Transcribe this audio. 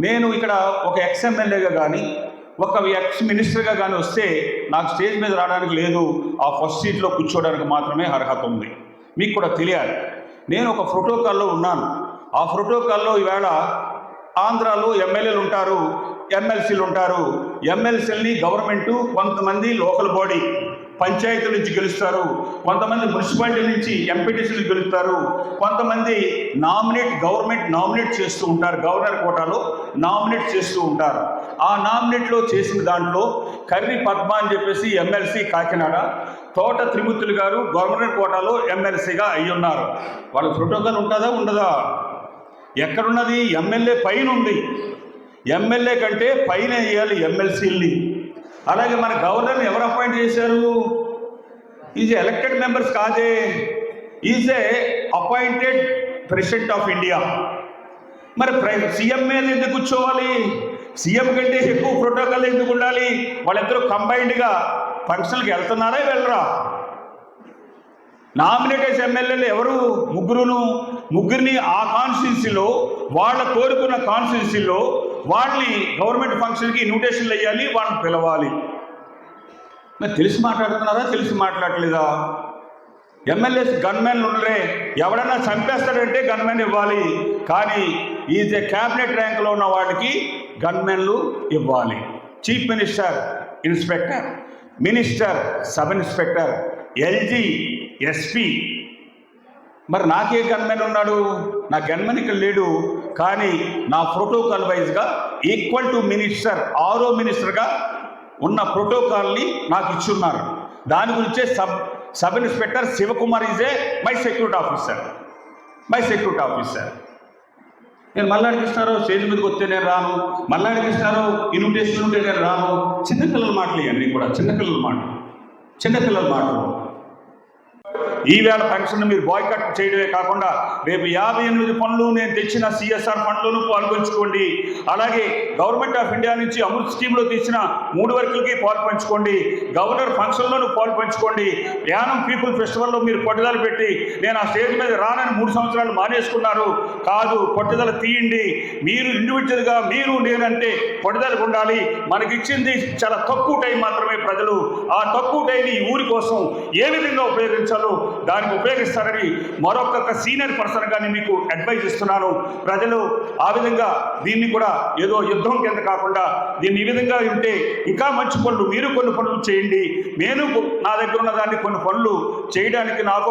నేను ఇక్కడ ఒక ఎక్స్ ఎమ్మెల్యేగా కానీ ఒక ఎక్స్ మినిస్టర్గా కానీ వస్తే నాకు స్టేజ్ మీద రావడానికి లేదు. ఆ ఫస్ట్ సీట్లో కూర్చోవడానికి మాత్రమే అర్హత ఉంది. మీకు కూడా తెలియాలి. నేను ఒక ప్రోటోకాల్లో ఉన్నాను. ఆ ప్రోటోకాల్లో ఈవేళ ఆంధ్రాలో ఎమ్మెల్యేలు ఉంటారు ఎమ్మెల్సీలు ఉంటారు. ఎమ్మెల్సీలని గవర్నమెంటు కొంతమంది లోకల్ బాడీ పంచాయతీ నుంచి గెలుస్తారు. కొంతమంది మున్సిపాలిటీ నుంచి ఎంపీటీసీలు గెలుస్తారు. కొంతమంది నామినేట్ గవర్నమెంట్ నామినేట్ చేస్తూ ఉంటారు. గవర్నర్ కోటాలో నామినేట్ చేస్తూ ఉంటారు. ఆ నామినేట్లో చేసిన దాంట్లో కర్రి పద్మ అని చెప్పేసి ఎమ్మెల్సీ కాకినాడ తోట త్రిమూర్తులు గారు గవర్నర్ కోటాలో ఎమ్మెల్సీగా అయ్యున్నారు వాళ్ళ ప్రోటోకాల్ ఉంటుందా? ఉండదా? ఎక్కడున్నది? ఎమ్మెల్యే పైన ఉంది. ఎమ్మెల్యే కంటే పైన వేయాలి ఎమ్మెల్సీల్ని. అలాగే మన గవర్నర్ని ఎవరు అపాయింట్ చేశారు? ఈజ్ ఎలక్టెడ్ మెంబర్స్ కాదే. Is a appointed president of India మరి ప్ర- సీఎం మీద ఎందుకు కూర్చోవాలి? సీఎం కంటే ఎక్కువ ప్రోటోకాల్ ఎందుకు ఉండాలి? వాళ్ళిద్దరూ కంబైన్డ్గా ఫంక్షన్కి వెళ్తున్నారా వెళ్ళరా? నామినేటెడ్ ఎమ్మెల్యేలు ఎవరు? ముగ్గురును. ముగ్గురిని ఆ కాన్స్టిట్యున్సీలో వాళ్ళ కోరుకున్న కాన్స్టిట్యున్సీలో వాళ్ళని గవర్నమెంట్ ఫంక్షన్కి ఇన్విటేషన్లు వేయాలి వాళ్ళని పిలవాలి. మరి తెలిసి మాట్లాడుతున్నారా తెలిసి మాట్లాడలేదా? ఎమ్మెల్యేస్ గన్మెన్లు ఉండరే ఎవడన్నా చంపేస్తాడంటే గన్మెన్ ఇవ్వాలి. కానీ ఈజ్ ఏ క్యాబినెట్ ర్యాంకులో ఉన్న వాడికి గన్మెన్లు ఇవ్వాలి. Chief minister inspector minister sub inspector LG SP. మరి నాకే గన్మెన్ ఉన్నాడు? నా గన్మెన్ ఇక్కడ లేడు కానీ నా ప్రోటోకాల్ వైజ్గా ఈక్వల్ టు మినిస్టర్ ఆరో మినిస్టర్గా ఉన్న ప్రోటోకాల్ని నాకు ఇచ్చున్నారు. దాని గురించే sub sub inspector Shivakumar is a my security officer my security officer నేను మల్లాడి కృష్ణారావు స్టేజ్ మీదకి వస్తే నేను రాను. మల్లాడి కృష్ణారావు ఇన్విటేషన్ ఉంటే నేను రాను. చిన్నపిల్లల మాటలు ఇవన్నీ కూడా చిన్నపిల్లల మాటలు. చిన్నపిల్లల మాటలు. ఈవేళ ఫంక్షన్ మీరు బాయ్కట్ చేయడమే కాకుండా రేపు యాభై ఎనిమిది పనులు నేను తెచ్చిన సిఎస్ఆర్ ఫండ్లోనూ పాల్పంచుకోండి. అలాగే గవర్నమెంట్ ఆఫ్ ఇండియా నుంచి అమృత్ స్కీమ్లో తీసిన మూడు వర్కులకి పాల్పంచుకోండి. గవర్నర్ ఫంక్షన్లోనూ పాల్పంచుకోండి. యానం పీపుల్ ఫెస్టివల్లో మీరు పట్టుదల పెట్టి నేను ఆ స్టేజ్ మీద రానని మూడు సంవత్సరాలు మానేసుకున్నారు. కాదు పట్టుదల తీయండి. మీరు ఇండివిజువల్గా మీరు నేనంటే పట్టుదలకు ఉండాలి. మనకిచ్చింది చాలా తక్కువ టైం మాత్రమే ప్రజలు. ఆ తక్కువ టైం ఈ ఊరి కోసం ఏ విధంగా ఉపయోగించాలో దానికి ఉపయోగిస్తారని మరొక సీనియర్ పర్సన్గా నేను మీకు అడ్వైజ్ ఇస్తున్నాను. ప్రజలు ఆ విధంగా దీన్ని కూడా ఏదో యుద్ధం కింద కాకుండా దీన్ని ఈ విధంగా ఉంటే ఇంకా మంచి పనులు మీరు కొన్ని పనులు చేయండి. నేను నా దగ్గర ఉన్న దాన్ని కొన్ని పనులు చేయడానికి నాకు